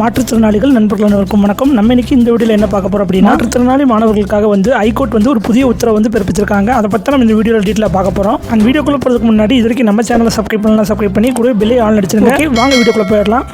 மாற்றுத்திறனாளிகள் நண்பர்கள் அனைவருக்கும் வணக்கம். நம்ம இன்னைக்கு இந்த வீடியோவில் என்ன பார்க்க போறோம் அப்படின்னா மாற்றுத்திறனாளி மாணவர்களுக்காக வந்து ஹைகோர்ட் வந்து ஒரு புதிய உத்தரவு வந்து பிறப்பிச்சிருக்காங்க. அதை பற்றி நம்ம இந்த வீடியோவில் டீட்டெயிலாக பார்க்க போகிறோம் அந்த வீடியோக்குள்ள போகிறதுக்கு முன்னாடி இது வரைக்கும் நம்ம சேனலை சப்ஸ்கிரைப் பண்ணலாம் சப்ஸ்கிரைப் பண்ணி கூட பில்லை ஆன் அடிச்சிருங்க. வாங்க வீடியோக்குள்ள போயிடலாம்.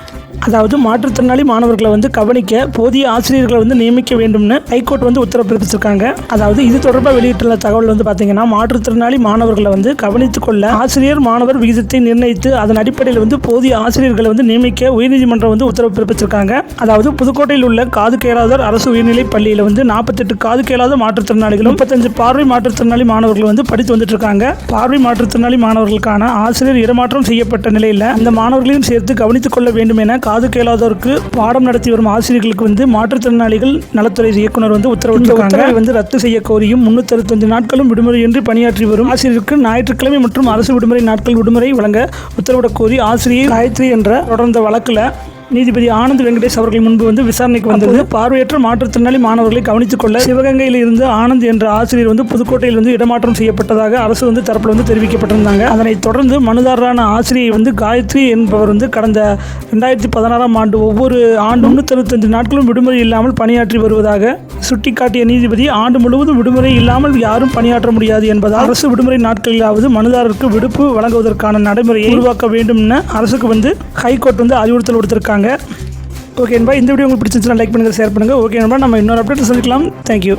அதாவது மாற்றுத்திறனாளி மாணவர்களை வந்து கவனிக்க போதிய ஆசிரியர்களை வந்து நியமிக்க வேண்டும்னு ஹைகோர்ட் வந்து உத்தரவு பிறப்பிச்சிருக்காங்க அதாவது இது தொடர்பாக வெளியிட்டுள்ள தகவல் வந்து பார்த்தீங்கன்னா மாற்றுத்திறனாளி மாணவர்களை வந்து கவனித்துக் கொள்ள ஆசிரியர் மாணவர் விகிதத்தை நிர்ணயித்து அதன் அடிப்படையில் வந்து போதிய ஆசிரியர்களை வந்து நியமிக்க உயர்நீதிமன்றம் வந்து உத்தரவு பிறப்பிச்சிருக்காங்க அதாவது புதுக்கோட்டையில் உள்ள காது கேளாதோர் அரசு உயர்நிலைப் பள்ளியில் வந்து நாற்பத்தெட்டு காது கேளாத மாற்றுத்திறனாளிகளும் முப்பத்தஞ்சு பார்வை மாற்றுத்திறனாளி மாணவர்கள் வந்து படித்து வந்துட்டு இருக்காங்க பார்வை மாற்றுத்திறனாளி மாணவர்களுக்கான ஆசிரியர் இடமாற்றம் செய்யப்பட்ட நிலையில் அந்த மாணவர்களையும் சேர்த்து கவனித்துக் கொள்ள வேண்டும் என காது கேளாதோருக்கு பாடம் நடத்தி வரும் ஆசிரியர்களுக்கு வந்து மாற்றுத்திறனாளிகள் நலத்துறை இயக்குனர் வந்து உத்தரவிட்டிருக்காங்க. வந்து ரத்து செய்ய கோரியும் முன்னூத்தி அறுபத்தஞ்சு நாட்களும் விடுமுறையின்றி பணியாற்றி வரும் ஆசிரியருக்கு ஞாயிற்றுக்கிழமை மற்றும் அரசு விடுமுறை நாட்கள் விடுமுறை வழங்க உத்தரவிடக் கோரி ஆசிரியர் காயத்ரி என்ற தொடர்ந்த வழக்கில் நீதிபதி ஆனந்த் வெங்கடேஷ் அவர்கள் முன்பு வந்து விசாரணைக்கு வந்தது. பார்வையற்ற மாற்றுத்திறனாளி மாணவர்களை கவனித்துக் கொள்ள சிவகங்கையில் இருந்து ஆனந்த் என்ற ஆசிரியர் வந்து புதுக்கோட்டையில் வந்து இடமாற்றம் செய்யப்பட்டதாக அரசு வந்து தரப்பில் வந்து தெரிவிக்கப்பட்டிருந்தாங்க. அதனைத் தொடர்ந்து மனுதாரரான ஆசிரியை வந்து காயத்ரி என்பவர் வந்து கடந்த ரெண்டாயிரத்தி பதினாறாம் ஆண்டு ஒவ்வொரு ஆண்டு முன்னூற்றி நாட்களும் விடுமுறை இல்லாமல் பணியாற்றி வருவதாக சுட்டிக்காட்டிய நீதிபதி ஆண்டு முழுவதும் விடுமுறை இல்லாமல் யாரும் பணியாற்ற முடியாது என்பதால் அரசு விடுமுறை நாட்களிலாவது மனுதாரருக்கு விடுப்பு வழங்குவதற்கான நடைமுறையை உருவாக்க வேண்டும் என அரசுக்கு வந்து ஹைகோர்ட் வந்து அறிவுறுத்தல் கொடுத்திருக்காங்க. ஓகே நண்பா இந்த வீடியோ உங்களுக்கு பிடிச்சிருந்துச்சுன்னா லைக் பண்ணுங்கள் ஷேர் பண்ணுங்கள் ஓகே நண்பா நம்ம இன்னொரு அப்டேட் சந்திக்கலாம். தேங்க்யூ